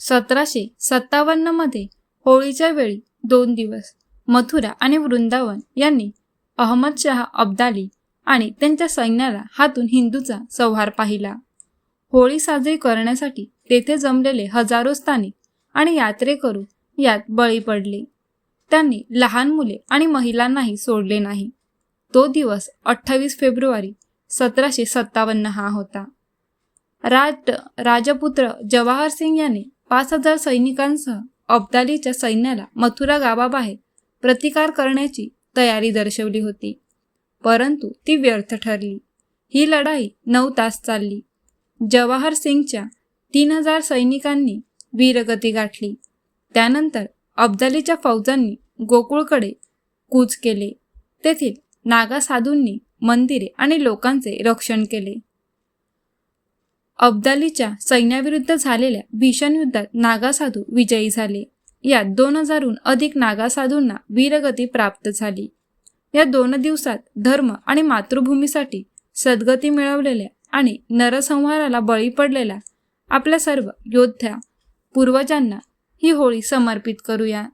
सतराशे सत्तावन्नमध्ये होळीच्या वेळी दोन दिवस मथुरा आणि वृंदावन यांनी अहमदशहा अब्दाली आणि त्यांच्या सैन्याला हातून हिंदूचा संहार पाहिला. होळी साजरी करण्यासाठी तेथे जमलेले हजारो स्थानिक आणि यात्रेकरू यात बळी पडले. त्यांनी लहान मुले आणि महिलांनाही सोडले नाही. तो दिवस अठ्ठावीस फेब्रुवारी सतराशे सत्तावन्न हा होता. राज राजपुत्र जवाहर सिंग याने पाच हजार सैनिकांसह अब्दालीच्या सैन्याला मथुरा गावाबाहेर प्रतिकार करण्याची तयारी दर्शवली होती. परंतु ती व्यर्थ ठरली. ही लढाई नऊ तास चालली. जवाहर सिंगच्या तीन हजार सैनिकांनी वीरगती गाठली. त्यानंतर अब्दालीच्या फौजांनी गोकुळकडे कूच केले. तेथील नागा साधूंनी मंदिरे आणि लोकांचे रक्षण केले. अब्दालीच्या सैन्याविरुद्ध झालेल्या भीषण युद्धात नागासाधू विजयी झाले. यात दोन हजारहून अधिक नागा साधूंना वीरगती प्राप्त झाली. या दोन दिवसात धर्म आणि मातृभूमीसाठी सद्गती मिळवलेल्या आणि नरसंहाराला बळी पडलेल्या आपल्या सर्व योद्ध्या पूर्वजांना ही होळी समर्पित करूया.